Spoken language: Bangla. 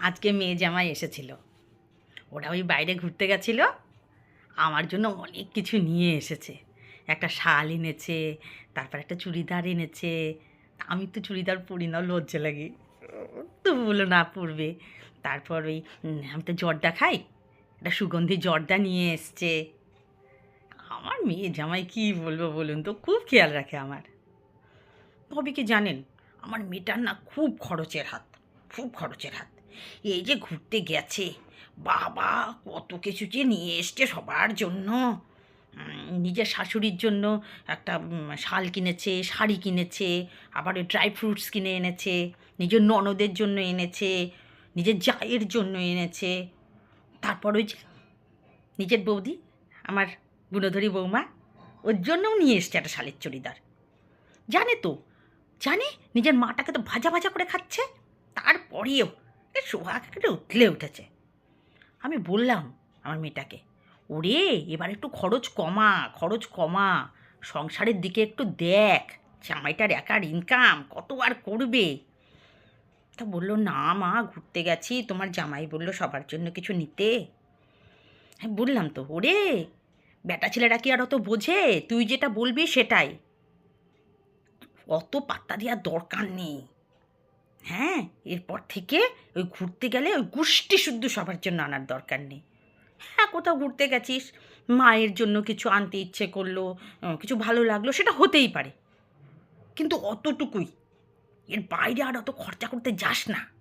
আজকে মেয়ে জামাই এসেছিল। ওরা ওই বাইরে ঘুরতে গেছিল। আমার জন্য অনেক কিছু নিয়ে এসেছে। একটা শাল এনেছে, তারপর একটা চুড়িদার এনেছে। আমি তো চুড়িদার পরি না, লজ্জা লাগে। তো বলো না, পরবে। তারপর ওই আমি তো জর্দা খাই। একটা সুগন্ধি জর্দা নিয়ে এসছে। আমার মেয়ে জামাই কি বলব বলুন তো, খুব খেয়াল রাখে আমার। তবে কি জানেন, আমার মেয়েটার না খুব খরচের হাত, খুব খরচের হাত। এই যে ঘুরতে গেছে। বাবা, কত কিছু যে নিয়ে এসছে সবার জন্য। নিজের শাশুড়ির জন্য একটা শাল কিনেছে, শাড়ি কিনেছে, আবার ড্রাই ফ্রুটস কিনে এনেছে, নিজের ননদের জন্য এনেছে, নিজের জায়ের জন্য এনেছে। তারপর ওই যে নিজের বৌদি, আমার গুণধরী বৌমা, ওর জন্যও নিয়ে এসছে একটা শালের চুড়িদার। জানে তো? জানে? নিজের মাটাকে তো ভাজা ভাজা করে খাচ্ছে? তারপরেও সোহাগ একটা উতলে উঠেছে। আমি বললাম, আমার মেয়েটাকে, ওরে, এবার একটু খরচ কমা খরচ কমা, সংসারের দিকে একটু দেখ, জামাইটার একার ইনকাম কত আর করবে? তা বলল, না মা, ঘুরতে গেছি, তোমার জামাই বলল সবার জন্য কিছু নিতে। হ্যাঁ বললাম, তো ওরে, বেটা ছেলেরা কি আর অত বোঝে? তুই যেটা বলবি সেটাই। অত পাত্তা দেওয়ার দরকার নেই। হ্যাঁ এরপর থেকে ওই ঘুরতে গেলে ওই গোষ্ঠী শুদ্ধ সবার জন্য আনার দরকার নেই। হ্যাঁ কোথাও ঘুরতে গেছিস, মায়ের জন্য কিছু আনতে ইচ্ছে করল কিছু ভালো লাগল, সেটা হতেই পারে। কিন্তু অতটুকুই। এর বাইরে আর অত খরচা করতে যাস না।